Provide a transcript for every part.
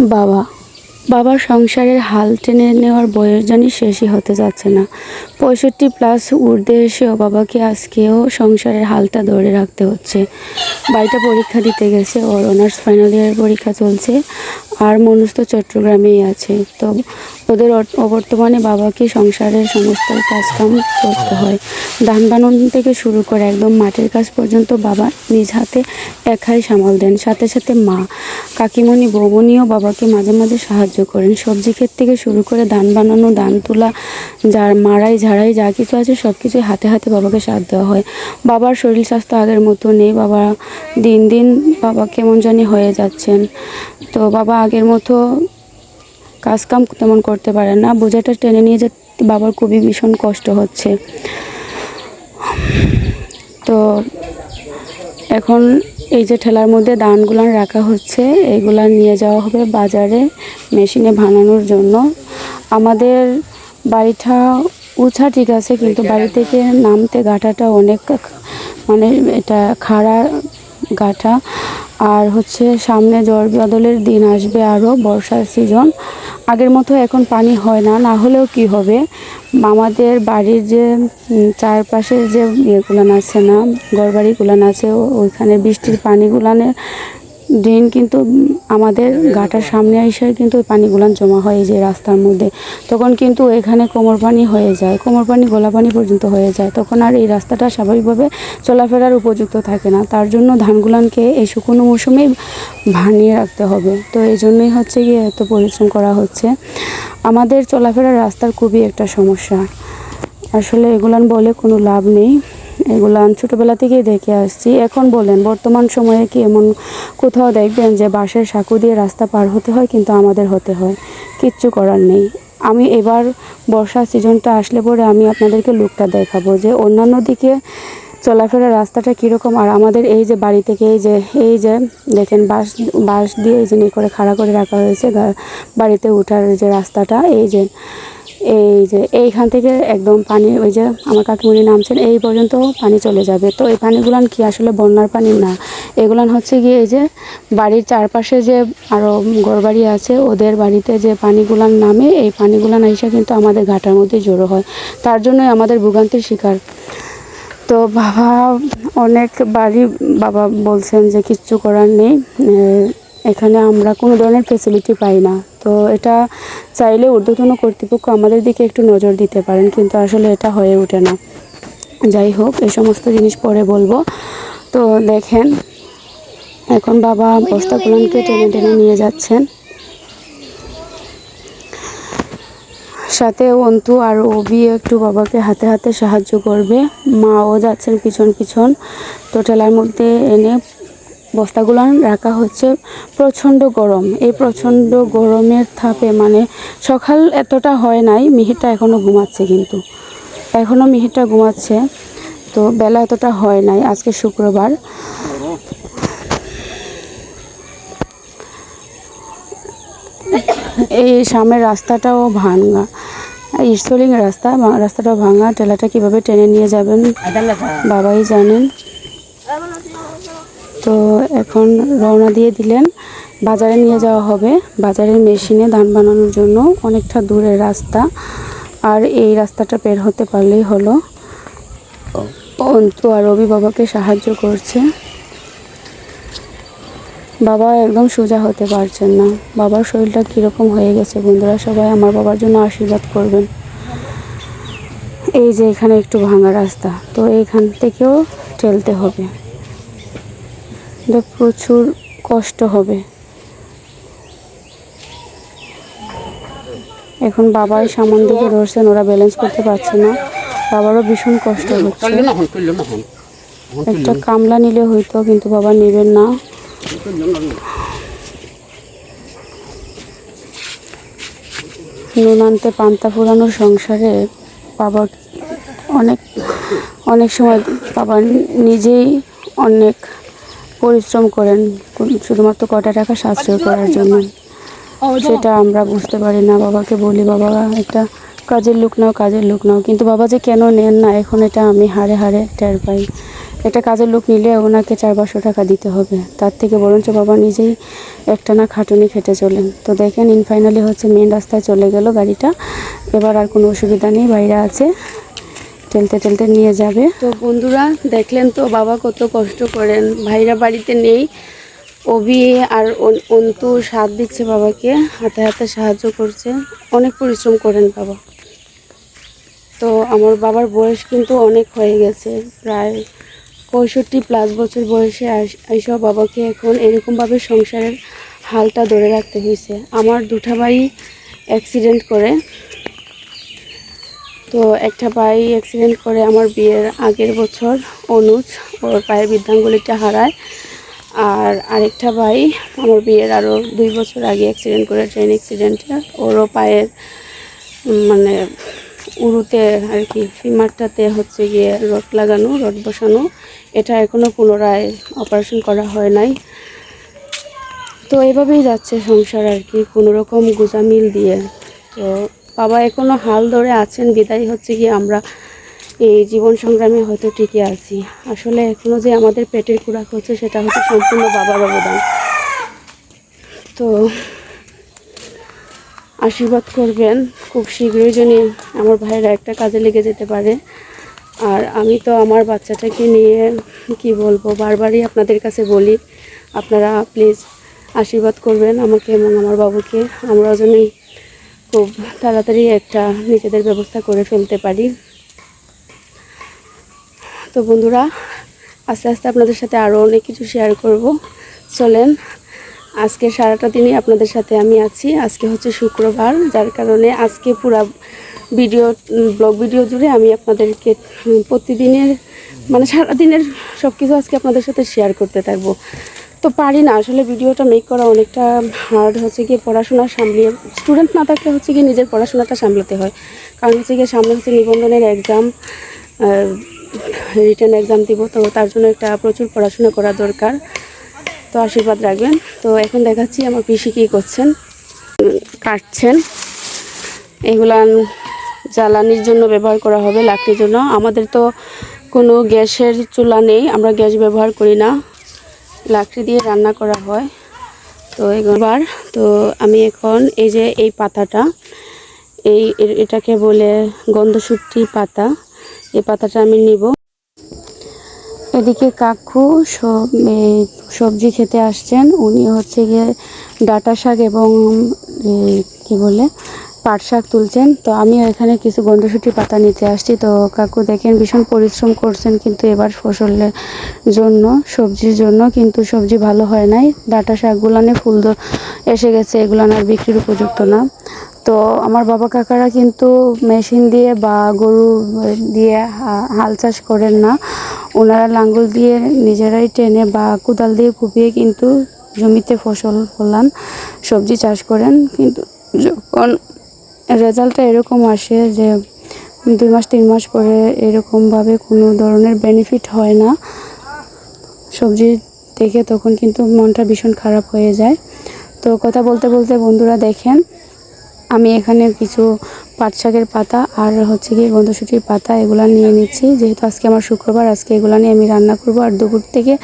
বাবা। বাবার সংসারের হাল টেনে নেওয়ার বয়স জানি শেষই হতে যাচ্ছে না। পঁয়ষট্টি প্লাস ঊর্ধ্বে এসেও বাবাকে আজকেও সংসারের হালটা ধরে রাখতে হচ্ছে। বাড়িটা পরীক্ষা দিতে গেছে, ওর অনার্স ফাইনাল ইয়ারের পরীক্ষা চলছে। আর মনুষ তো চট্টগ্রামেই আছে। তো ওদের অর- বর্তমানে বাবাকে সংসারের সমস্ত কাজকাম করতে হয়। ধান বানন থেকে শুরু করে একদম মাটির কাজ পর্যন্ত বাবা নিজ হাতে একাই সামাল দেন। সাথে সাথে মা, কাকিমণি বৌমনিও বাবাকে মাঝে মাঝে সাহায্য করেন। সবজি ক্ষেত থেকে শুরু করে ধান বানানো ধান তোলা, যার মারাই ঝাড়াই যা কিছু আছে সব কিছুই হাতে হাতে বাবাকে সাথ দেওয়া হয়। বাবার শরীর স্বাস্থ্য আগের মতো নেই বাবা দিন দিন বাবা কেমন জানি হয়ে যাচ্ছেন। তো বাবা আগের মতো কাজ কাম তেমন করতে পারে না। বোঝাটা টেনে নিয়ে যেতে বাবার খুবই ভীষণ কষ্ট হচ্ছে। তো এখন এই যে ঠেলার মধ্যে ধানগুলান রাখা হচ্ছে এইগুলা নিয়ে যাওয়া হবে বাজারে মেশিনে বানানোর জন্য। আমাদের বাড়িটা উঁচা ঠিক আছে, কিন্তু বাড়ি থেকে নামতে গাটাটা অনেক মানে এটা খাড়া গাটা আর হচ্ছে সামনে ঝড় বাদলের দিন আসবে আরও, বর্ষার সিজন আগের মতো এখন পানি হয় না না হলেও কি হবে? আমাদের বাড়ির যে চারপাশের যে ইয়েগুলান আছে না, ঘরবাড়িগুলান আছে ওইখানে বৃষ্টির পানিগুলানের ড্রেন কিন্তু আমাদের গাটার সামনে এসে কিন্তু পানিগুলান জমা হয় যে রাস্তার মধ্যে। তখন কিন্তু এখানে কোমর পানি হয়ে যায়। কোমর পানি, গোলা পানি পর্যন্ত হয়ে যায়। তখন আর এই রাস্তাটা স্বাভাবিকভাবে চলাফেরার উপযুক্ত থাকে না। তার জন্য ধানগুলানকে এই শুকনো মৌসুমেই ভানিয়ে রাখতে হবে। তো এই জন্যই হচ্ছে গিয়ে এত পরিশ্রম করা হচ্ছে। আমাদের চলাফেরার রাস্তার খুবই একটা সমস্যা। আসলে এগুলান বলে কোনো লাভ নেই। এগুলান ছোটোবেলা থেকেই দেখে আসছি। এখন বলেন, বর্তমান সময়ে কি এমন কোথাও দেখবেন যে বাঁশের সাঁকু দিয়ে রাস্তা পার হতে হয় কিন্তু আমাদের হতে হয়? কিচ্ছু করার নেই। আমি এবার বর্ষা সিজনটা আসলে পরে আমি আপনাদেরকে লুকটা দেখাবো যে অন্যান্য দিকে চলাফেরার রাস্তাটা কীরকম আর আমাদের এই যে বাড়ি থেকে এই যে এই যে দেখেন বাঁশ বাঁশ দিয়ে এই যে করে খাড়া করে রাখা হয়েছে বাড়িতে ওঠার যে রাস্তাটা, এই যে এই যে এইখান থেকে একদম পানি, ওই যে আমার কাকিমণি নামছেন, এই পর্যন্ত পানি চলে যাবে। তো এই পানিগুলান কি আসলে বন্যার পানি? না। এগুলান হচ্ছে গিয়ে এই যে বাড়ির চারপাশে যে আরও ঘরবাড়ি আছে, ওদের বাড়িতে যে পানিগুলান নামে, এই পানিগুলান এসে কিন্তু আমাদের ঘাটার মধ্যে জড়ো হয়। তার জন্যই আমাদের ভোগান্তির শিকার। তো বাবা অনেক বাড়ি, বাবা বলছেন যে কিচ্ছু করার নেই। এখানে আমরা কোনো ধরনের ফেসিলিটি পাই না। তো এটা চাইলে ঊর্ধ্বতন কর্তৃপক্ষ আমাদের দিকে একটু নজর দিতে পারেন, কিন্তু আসলে এটা হয়ে ওঠে না। যাই হোক, এই সমস্ত জিনিস পরে বলব। তো দেখেন, এখন বাবা বস্তাগুলোকে টেনে টেনে নিয়ে যাচ্ছেন। সাথে অন্তু আর অবি একটু বাবাকে হাতে হাতে সাহায্য করবে। মাও যাচ্ছেন পিছন পিছন। তো ঠেলার মধ্যে এনে বস্তাগুলো রাখা হচ্ছে প্রচণ্ড গরম। এই প্রচণ্ড গরমের থাপে মানে সকাল এতটা হয় নাই মিহিরটা এখনও ঘুমাচ্ছে কিন্তু। এখনও মিহিরটা ঘুমাচ্ছে তো বেলা এতটা হয় নাই আজকে শুক্রবার। এই সামনের রাস্তাটাও ভাঙা। ইরসলিং রাস্তা রাস্তাটাও ভাঙা। টেলাটা কীভাবে টেনে নিয়ে যাবেন বাবাই জানেন। তো এখন রওনা দিয়ে দিলেন। বাজারে নিয়ে যাওয়া হবে। বাজারের মেশিনে ধান বানানোর জন্য অনেকটা দূরের রাস্তা। আর এই রাস্তাটা বের হতে পারলেই হলো। অন্তু আর রবি বাবাকে সাহায্য করছে। বাবা একদম সোজা হতে পারছেন না। বাবার শরীরটা কীরকম হয়ে গেছে বন্ধুরা? সবাই আমার বাবার জন্য আশীর্বাদ করবেন। এই যে এখানে একটু ভাঙা রাস্তা, তো এইখান থেকেও ঠেলতে হবে। এটা প্রচুর কষ্ট হবে। এখন বাবাই সামন দিকে ধরছেন ওরা ব্যালেন্স করতে পারছে না। বাবারও ভীষণ কষ্ট হচ্ছে। একটা কামলা নিলে হইতো কিন্তু বাবা নেবেন না। নুন আনতে পান্তা ফুরানোর সংসারে বাবা অনেক অনেক সময় বাবা নিজেই অনেক পরিশ্রম করেন শুধুমাত্র কটা টাকা সাশ্রয় করার জন্য। সেটা আমরা বুঝতে পারি না, বাবাকে বলি, বাবা, একটা কাজের লোক নাও, কাজের লোক নাও। কিন্তু বাবা যে কেন নেন না, এখন এটা আমি হারে হারে টের পাই। একটা কাজের লোক নিলে ওনাকে চার পাঁচশো টাকা দিতে হবে। তার থেকে বরঞ্চ বাবা নিজেই একটানা খাটুনি খেটে চলেন। তো দেখেন, ইন ফাইনালি হচ্ছে মেন রাস্তায় চলে গেল গাড়িটা। এবার আর কোনো অসুবিধা নেই, বাইরে আছে। টেলতে টেলতে নিয়ে যাবে। তো বন্ধুরা, দেখলেন তো বাবা কত কষ্ট করেন। ভাইরা বাড়িতে নেই। অভি আর অন্তু সাথ দিচ্ছে বাবাকে, হাতে হাতে সাহায্য করছে। অনেক পরিশ্রম করেন বাবা। তো আমার বাবার বয়স কিন্তু অনেক হয়ে গেছে। প্রায় পঁয়ষট্টি প্লাস বছর বয়সে এইসব বাবাকে এখন এরকমভাবে সংসারের হালটা ধরে রাখতে হয়েছে আমার দুটা ভাই অ্যাক্সিডেন্ট করে। তো একটা ভাই অ্যাক্সিডেন্ট করে আমার বিয়ের আগের বছর, অনুজ, ওর পায়ের বৃদ্ধাঙ্গুলিটা হারায়। আর আরেকটা ভাই, আমার বিয়ের আরও দুই বছর আগে অ্যাক্সিডেন্ট করে ট্রেন অ্যাক্সিডেন্টে ওরও পায়ের মানে উরুতে আর কি ফিমারটাতে হচ্ছে গিয়ে রড লাগানো, রড বসানো। এটা এখনও পুনরায় অপারেশন করা হয় নাই। তো এভাবেই যাচ্ছে সংসার আর কি, কোনো রকম গোজামিল দিয়ে। তো বাবা এখনও হাল ধরে আছেন, বিদায় হচ্ছে কি আমরা এই জীবন সংগ্রামে হয়তো টিকে আছি। আসলে এখনও যে আমাদের পেটের কুড়াক হচ্ছে, সেটা হচ্ছে সম্পূর্ণ বাবার অবদান। তো আশীর্বাদ করবেন, খুব শীঘ্রই যেন আমার ভাইয়েরা একটা কাজে লেগে যেতে পারে। আর আমি তো আমার বাচ্চাটাকে নিয়ে কি বলব, বারবারই আপনাদের কাছে বলি, আপনারা প্লিজ আশীর্বাদ করবেন আমাকে এবং আমার বাবুকে। আমরা জন্যই খুব তাড়াতাড়ি একটা নিজেদের ব্যবস্থা করে ফেলতে পারি। তো বন্ধুরা, আস্তে আস্তে আপনাদের সাথে আরও অনেক কিছু শেয়ার করব। চলেন, আজকে সারাটা দিনই আপনাদের সাথে আমি আছি। আজকে হচ্ছে শুক্রবার, যার কারণে আজকে পুরা ভিডিও ব্লগ ভিডিও জুড়ে আমি আপনাদেরকে প্রতিদিনের মানে সারাদিনের সব কিছু আজকে আপনাদের সাথে শেয়ার করতে থাকব। তো পারি না। আসলে ভিডিওটা মেক করা অনেকটা হার্ড হচ্ছে গিয়ে পড়াশোনা সামলিয়ে স্টুডেন্ট না থাকলে হচ্ছে গিয়ে নিজের পড়াশোনাটা সামলাতে হয়। কারণ হচ্ছে গিয়ে সামনে হচ্ছে নিবন্ধনের এক্সাম রিটার্ন এক্সাম দিব, তো তার জন্য একটা প্রচুর পড়াশোনা করা দরকার। তো আশীর্বাদ রাখবেন। তো এখন দেখাচ্ছি আমার পিসি কী করছেন, কাটছেন। এগুলা জ্বালানির জন্য ব্যবহার করা হবে, লাকড়ির জন্য। আমাদের তো কোনো গ্যাসের চুলা নেই, আমরা গ্যাস ব্যবহার করি না। লাকড়ি দিয়ে রান্না করা হয়। তো এবার, তো আমি এখন এই যে এই পাতাটা, এই এটাকে বলে গন্ধসুটি পাতা এই পাতাটা আমি নিব। এদিকে কাকু সব সবজি খেতে আসছেন। উনি হচ্ছে গিয়ে ডাটা শাক এবং কি বলে পাট শাক তুলছেন, তো আমিও এখানে কিছু গন্ধসুটি পাতা নিতে আসছি। তো কাকু দেখেন ভীষণ পরিশ্রম করছেন কিন্তু এবার ফসলের জন্য, সবজির জন্য, কিন্তু সবজি ভালো হয় নাই। ডাটা শাকগুলানে ফুল এসে গেছে এগুলান আর বিক্রির উপযুক্ত না। তো আমার বাবা কাকারা কিন্তু মেশিন দিয়ে বা গরু দিয়ে হাল চাষ করেন না। ওনারা লাঙ্গল দিয়ে নিজেরাই টেনে বা কোদাল দিয়ে কুপিয়ে কিন্তু জমিতে ফসল ফলান, সবজি চাষ করেন। কিন্তু যখন রেজাল্টটা এরকম আসে যে দুই মাস, তিন মাস পরে এরকমভাবে কোনো ধরনের বেনিফিট হয় না। সবজি দেখে তখন কিন্তু মনটা ভীষণ খারাপ হয়ে যায়। তো কথা বলতে বলতে বন্ধুরা দেখেন, আমি এখানে কিছু পাট শাকের পাতা আর হচ্ছে কি গন্ধসুটির পাতা এগুলো নিয়ে নিচ্ছি। যেহেতু আজকে আমার শুক্রবার, আজকে এগুলো নিয়ে আমি রান্না করব আর দুপুর থেকে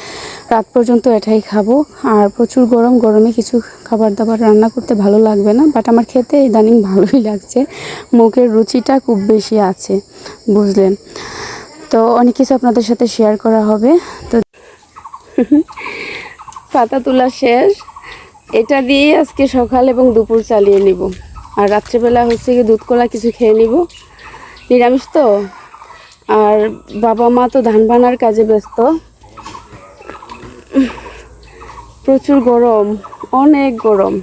রাত পর্যন্ত এটাই খাব। আর প্রচুর গরম, গরমে কিছু খাবার দাবার রান্না করতে ভালো লাগবে না বাট আমার খেতে ইদানিং ভালোই লাগছে। মুখের রুচিটা খুব বেশি আছে, বুঝলেন? তো অনেক কিছু আপনাদের সাথে শেয়ার করা হবে। তো পাতা তোলা শেষ। এটা দিয়ে আজকে সকাল এবং দুপুর চালিয়ে নিব। আর রাত্রেবেলা হচ্ছে কি দুধ কলা কিছু খেয়ে নিব। নিরামিষ তো? আর বাবা মা তো ধান বানার কাজে ব্যস্ত। প্রচুর গরম, অনেক গরম।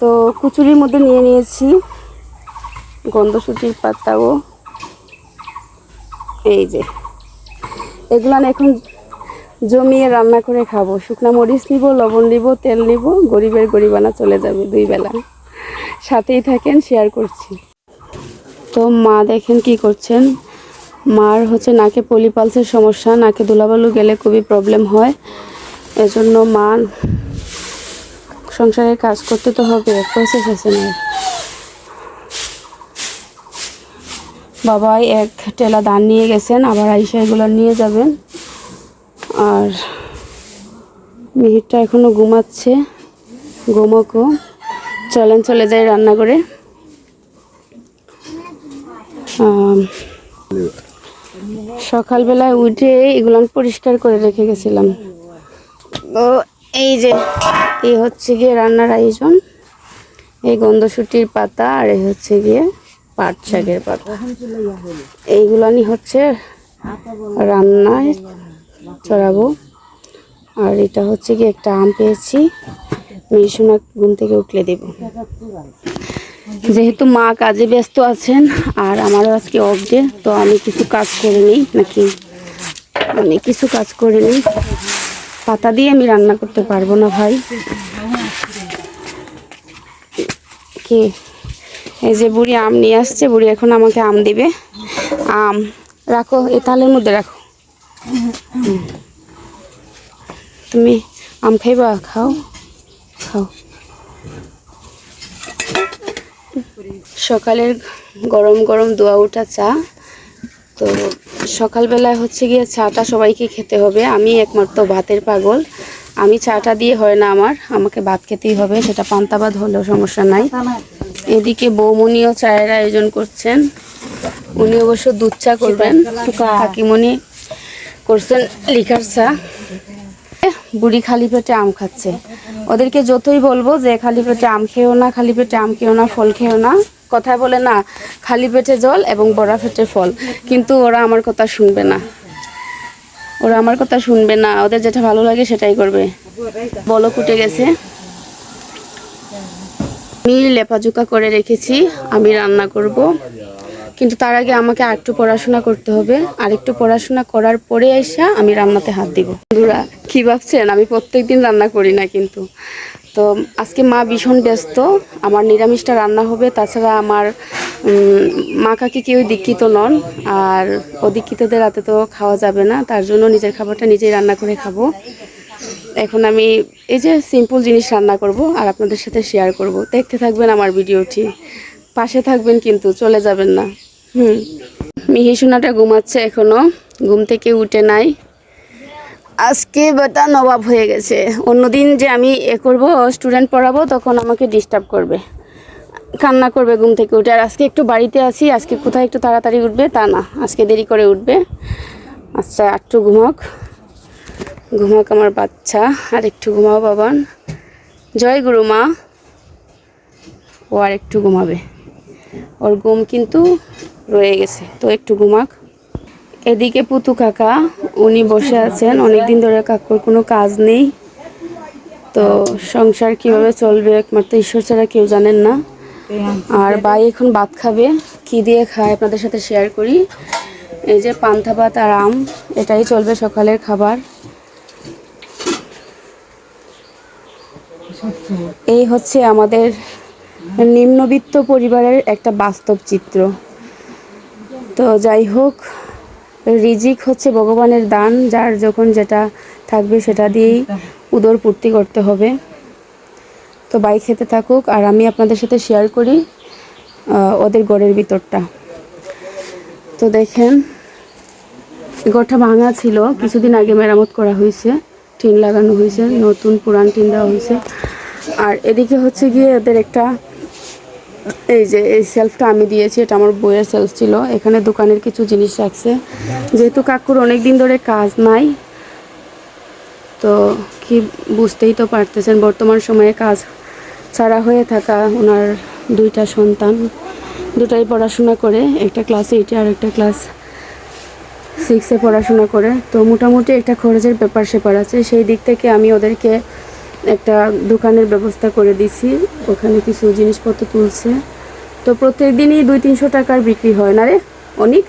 তো কুচুরির মধ্যে নিয়ে নিয়েছি গন্ধসুটির পাতাও। এই যে, এগুলো এখন জমিয়ে রান্না করে খাব। শুকনা মরিচ নিব, লবণ নিব, তেল নিব, গরিবের গরিবানা চলে যাবে দুই বেলা। সাথেই থাকেন শেয়ার করছি। তো মা দেখেন কি করছেন? মার হচ্ছে নাকে পলিপালসের সমস্যা, নাকে ধুলাবালু গেলে খুবই প্রবলেম হয়। এজন্য মা সংসারের কাজ করতে তো হবে প্রসেস আছে না বাবাই এক টেলা ধান নিয়ে গেছেন, আবার আইসা এগুলো নিয়ে যাবেন। আর মিহিরটা এখনও ঘুমাচ্ছে, ঘুমোকো। চলেন চলে যাই রান্না করে আম, সকালবেলায় উঠে এগুলো পরিষ্কার করে রেখে গেছিলাম। তো এই যে এই হচ্ছে গিয়ে রান্নার আয়োজন। এই গন্ধশুটির পাতা আর এই হচ্ছে গিয়ে পাট শাকের পাতা। এইগুলানি হচ্ছে রান্নায় চড়াবো। আর এটা হচ্ছে গিয়ে একটা আম পেয়েছি। মিশোনা ঘুম থেকে উঠলে দেব। যেহেতু মা কাজে ব্যস্ত আছেন আর আমারও আজকে অফ ডে তো আমি কিছু কাজ করে নিই নাকি? আমি কিছু কাজ করে নিই। পাতা দিয়ে আমি রান্না করতে পারব না ভাই। কি? এই যে বুড়ি আম নিয়ে আসছে, বুড়ি এখন আমাকে আম দিবে। আম, রাখো এ থালের মধ্যে রাখো। তুমি আম খাইবা? খাও। সকালের গরম গরম দোয়া ওঠা চা। তো সকালবেলায় হচ্ছে গিয়ে চাটা সবাইকে খেতে হবে। আমি একমাত্র ভাতের পাগল। আমি চাটা দিয়ে হয় না আমার, আমাকে ভাত খেতেই হবে। সেটা পান্তা ভাত হলেও সমস্যা নাই। এদিকে বৌমনিও চায়ের আয়োজন করছেন। উনি অবশ্য দুধ চা করবেন। কাকিমণি করছেন লিকার চা। বুড়ি খালি পেটে আম খাচ্ছে। ওদেরকে যতই বলব যে খালি পেটে আম খেও না, খালি পেটে আম খেও না, ফল খেও না, কথায় বলে না, খালি পেটে জল এবং বড়া পেটে ফল। কিন্তু ওরা আমার কথা শুনবে না। ওরা আমার কথা শুনবে না। ওদের যেটা ভালো লাগে সেটাই করবে। বলো কুটে গেছে। আমি লেপাজুকা করে রেখেছি। আমি রান্না করব। কিন্তু তার আগে আমাকে আরেকটু পড়াশোনা করতে হবে। আর একটু পড়াশোনা করার পরে এসে আমি রান্নাতে হাত দিব। বন্ধুরা, কি ভাবছেন? আমি প্রত্যেকদিন রান্না করি না কিন্তু। তো আজকে মা ভীষণ ব্যস্ত। আমার নিরামিষটা রান্না হবে। তাছাড়া আমার মা কাকি কেউ দীক্ষিত নন। আর অদীক্ষিতদের রাতে তো খাওয়া যাবে না। তার জন্য নিজের খাবারটা নিজেই রান্না করে খাব। এখন আমি এই যে সিম্পল জিনিস রান্না করব আর আপনাদের সাথে শেয়ার করব। দেখতে থাকবেন আমার ভিডিওটি। পাশে থাকবেন কিন্তু, চলে যাবেন না। হুম। মিহি সোনাটা ঘুমাচ্ছে এখনও, ঘুম থেকে উঠে নাই। আজকে বেটা নবাব হয়ে গেছে। অন্যদিন যে আমি এ করব স্টুডেন্ট পড়াবো, তখন আমাকে ডিস্টার্ব করবে। কান্না করবে ঘুম থেকে উঠে। আর আজকে একটু বাড়িতে আছি, আজকে কোথায় একটু তাড়াতাড়ি উঠবে তা না। আজকে দেরি করে উঠবে। আচ্ছা একটু ঘুমাক। ঘুমাক আমার বাচ্চা। আর একটু ঘুমাও বাবান। জয় গুরু মা। ও আর একটু ঘুমাবে। ওর ঘুম কিন্তু রয়ে গেছে। তো একটু ঘুমাক। এদিকে পুতু কাকা, উনি বসে আছেন। অনেক দিন ধরে কাকুর কোনো কাজ নেই। তো সংসার কীভাবে চলবে একমাত্র ঈশ্বর ছাড়া কেউ জানেন না। আর ভাই এখন ভাত খাবে, কি দিয়ে খায় আপনাদের সাথে শেয়ার করি। এই যে পান্থা ভাত আর আম, এটাই চলবে সকালের খাবার। এই হচ্ছে আমাদের নিম্নবিত্ত পরিবারের একটা বাস্তব চিত্র। তো যাই হোক, রিজিক হচ্ছে ভগবানের দান, যার যখন যেটা থাকবে সেটা দিয়েই উদর পূর্তি করতে হবে। তো বাই খেতে থাকুক, আর আমি আপনাদের সাথে শেয়ার করি ওদের গড়ের ভিতরটা। তো দেখেন, ঘরটা ভাঙা ছিল, কিছুদিন আগে মেরামত করা হয়েছে, টিন লাগানো হয়েছে, নতুন পুরান টিন দেওয়া হয়েছে। আর এদিকে হচ্ছে গিয়ে ওদের একটা এই যে, এই সেলফটা আমি দিয়েছি, এটা আমার বইয়ের সেলফ ছিল। এখানে দোকানের কিছু জিনিস রাখছে। যেহেতু কাকুর অনেক দিন ধরে কাজ নাই, তো কি বুঝতেই তো পারতেছেন, বর্তমান সময়ে কাজ ছাড়া হয়ে থাকা ওনার দুইটা সন্তান। দুটাই পড়াশোনা করে, একটা ক্লাস এইটে আর একটা ক্লাস সিক্সে পড়াশোনা করে। তো মোটামুটি একটা খরচের ব্যাপার সেপার আছে। সেই দিক থেকে আমি ওদেরকে একটা দোকানের ব্যবস্থা করে দিছি ওখানে কিছু জিনিসপত্র তুলছে। তো প্রত্যেক দিনই দুই তিনশো টাকার বিক্রি হয় না রে অনেক?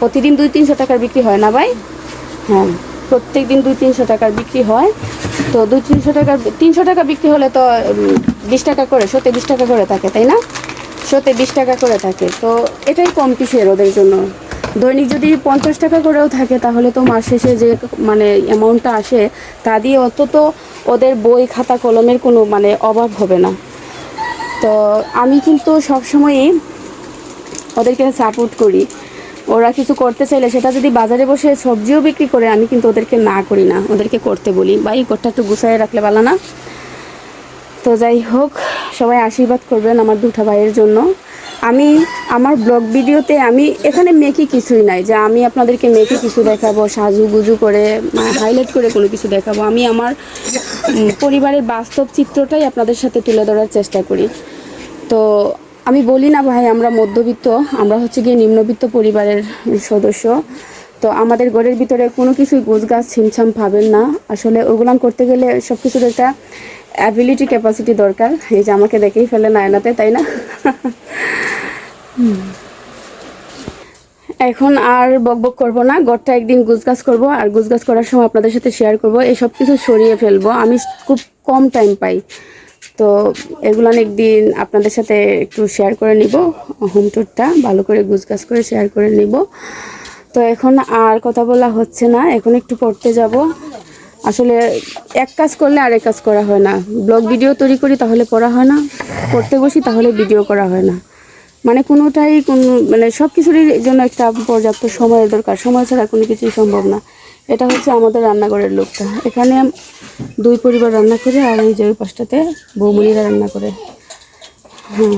প্রতিদিন দুই তিনশো টাকার বিক্রি হয় না ভাই? হ্যাঁ। প্রত্যেক দিন দুই তিনশো টাকার বিক্রি হয়। তো দুই তিনশো টাকার তিনশো টাকা বিক্রি হলে তো বিশ টাকা করে সত্যি বিশ টাকা করে থাকে তাই না? সত্যি বিশ টাকা করে থাকে। তো এটাই কম কিছু পিসের ওদের জন্য। দৈনিক যদি পঞ্চাশ টাকা করেও থাকে, তাহলে তো মাস শেষে যে মানে অ্যামাউন্টটা আসে, তা দিয়ে অন্তত ওদের বই, খাতা, কলমের কোনো মানে অভাব হবে না। তো আমি কিন্তু সবসময়ই ওদেরকে সাপোর্ট করি। ওরা কিছু করতে চাইলে সেটা যদি বাজারে বসে সবজিও বিক্রি করে, আমি কিন্তু ওদেরকে না করি না, ওদেরকে করতে বলি। ভাই ঘরটা একটু গুছাই রাখলে ভালো না? তো যাই হোক, সবাই আশীর্বাদ করবেন আমার দুটা ভাইয়ের জন্য। আমি আমার ব্লগ ভিডিওতে আমি এখানে মেকি কিছুই নাই যে আমি আপনাদেরকে মেকি কিছু দেখাবো সাজু গুজু করে হাইলাইট করে কোনো কিছু দেখাবো। আমি আমার পরিবারের বাস্তব চিত্রটাই আপনাদের সাথে তুলে ধরার চেষ্টা করি। তো আমি বলি না ভাই, আমরা মধ্যবিত্ত, আমরা হচ্ছে গিয়ে নিম্নবিত্ত পরিবারের সদস্য। তো আমাদের ঘরের ভিতরে কোনো কিছুই গোছ গাছ ছিমছাম পাবেন না। আসলে ওগুলান করতে গেলে সব কিছুর একটা অ্যাবিলিটি ক্যাপাসিটি দরকার। এই যে আমাকে দেখেই ফেলেন আয়নাতে, তাই না? এখন আর বকবক করব না ঘরটা একদিন গুছগাছ করব, আর গুছগাছ করার সময় আপনাদের সাথে শেয়ার করব। এই সব কিছু সরিয়ে ফেলব। আমি খুব কম টাইম পাই। তো এগুলো একদিন আপনাদের সাথে একটু শেয়ার করে নিব। হোম ট্যুরটা ভালো করে গুছগাছ করে শেয়ার করে নিব। তো এখন আর কথা বলা হচ্ছে না। এখন একটু পড়তে যাব। আসলে এক কাজ করলে আরেক কাজ করা হয় না। ব্লগ ভিডিও তৈরি করি তাহলে পড়া হয় না। পড়তে বসি তাহলে ভিডিও করা হয় না। মানে কোনোটাই কোনো মানে সব কিছুরই জন্য একটা পর্যাপ্ত সময়ের দরকার। সময় ছাড়া কোনো কিছুই সম্ভব না। এটা হচ্ছে আমাদের রান্নাঘরের লোকটা। এখানে দুই পরিবার রান্না করে আর এই যে ওই পাশটাতে বৌমনিরা রান্না করে। হুম।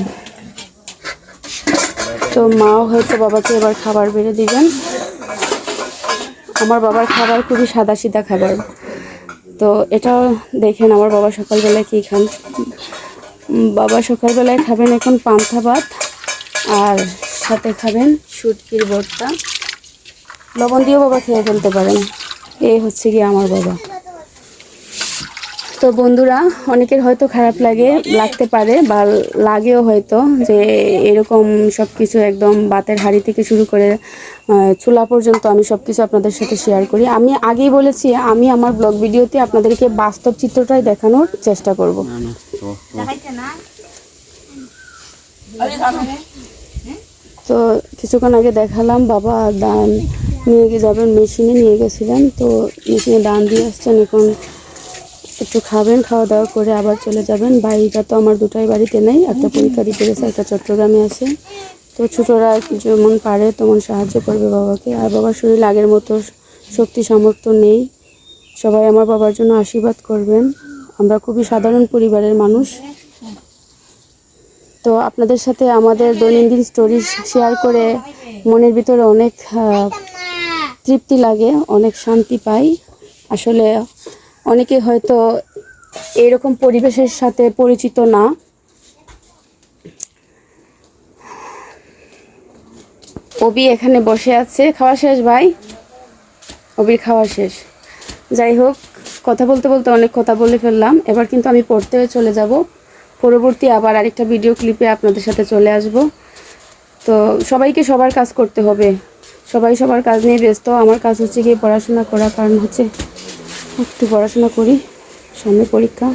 তো মাও হয়তো বাবাকে এবার খাবার বেড়ে দিবেন। আমার বাবার খাবার খুবই সাদা সিধা খাবার। তো এটাও দেখেন আমার বাবা সকালবেলায় কী খান? বাবা সকালবেলায় খাবেন এখন পান্থা ভাত। আর সাথে খাবেন শুটকির ভর্তা। লবণ দিয়েও বাবা খেয়ে ফেলতে পারেন। এই হচ্ছে গিয়ে আমার বাবা। তো বন্ধুরা অনেকের হয়তো খারাপ লাগে লাগতে পারে বা লাগেও হয়তো যে এরকম সব কিছু একদম বাতের হাড়ি থেকে শুরু করে চুলা পর্যন্ত আমি সব কিছু আপনাদের সাথে শেয়ার করি। আমি আগেই বলেছি আমি আমার ব্লগ ভিডিওতে আপনাদেরকে বাস্তব চিত্রটাই দেখানোর চেষ্টা করব। তো কিছুক্ষণ আগে দেখালাম, বাবা দান নিয়ে গিয়ে যাবেন, মেশিনে নিয়ে গেছিলেন, তো মেশিনে দান দিয়ে আসছেন, এখন একটু খাবেন, খাওয়া দাওয়া করে আবার চলে যাবেন। ভাইটা তো আমার দুটাই বাড়িতে নেই, একটা পরীক্ষা দিতে গেছে, একটা চট্টগ্রামে আছে। তো ছোটরা যেমন পারে তেমন সাহায্য করবে বাবাকে। আর বাবার শরীর আগের মতো, শক্তি সামর্থ্য নেই। সবাই আমার বাবার জন্য আশীর্বাদ করবেন। আমরা খুবই সাধারণ পরিবারের মানুষ। তো আপনাদের সাথে আমাদের দৈনন্দিন স্টোরি শেয়ার করে মনের ভিতরে অনেক তৃপ্তি লাগে, অনেক শান্তি পাই। আসলে অনেকে হয়তো এরকম পরিবেশের সাথে পরিচিত না। অবি এখানে বসে আছে। খাওয়া শেষ, ভাই? অবির খাওয়া শেষ। যাই হোক, কথা বলতে বলতে অনেক কথা বলে ফেললাম। এবার কিন্তু আমি পড়তে চলে যাব। পরবর্তী আবার আরেকটা ভিডিও ক্লিপে আপনাদের সাথে চলে আসব। তো সবাইকে সবার কাজ করতে হবে। সবাই সবার কাজ নিয়ে ব্যস্ত। আমার কাজ হচ্ছে গিয়ে পড়াশোনা করা কারণ হচ্ছে একটু পড়াশোনা করি সামনে পরীক্ষা।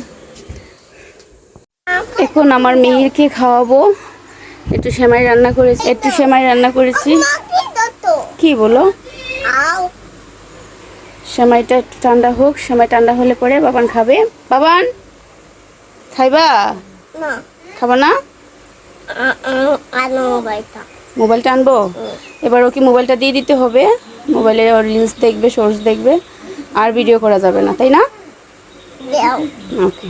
এখন আমার মেয়েরকে খাওয়াবো। একটু সেমাই রান্না করেছি একটু সেমাই রান্না করেছি। কি বলো? সেমাইটা একটু ঠান্ডা হোক সেমাই ঠান্ডা হলে পরে বাবান খাবে। বাবান খাইবা? না। খাবা না? মোবাইলটা। আনব? এবার ওকে মোবাইলটা দিয়ে দিতে হবে। মোবাইলে ওর রিলস দেখবে শর্টস দেখবে। আর ভিডিও করা যাবে না তাই না? ওকে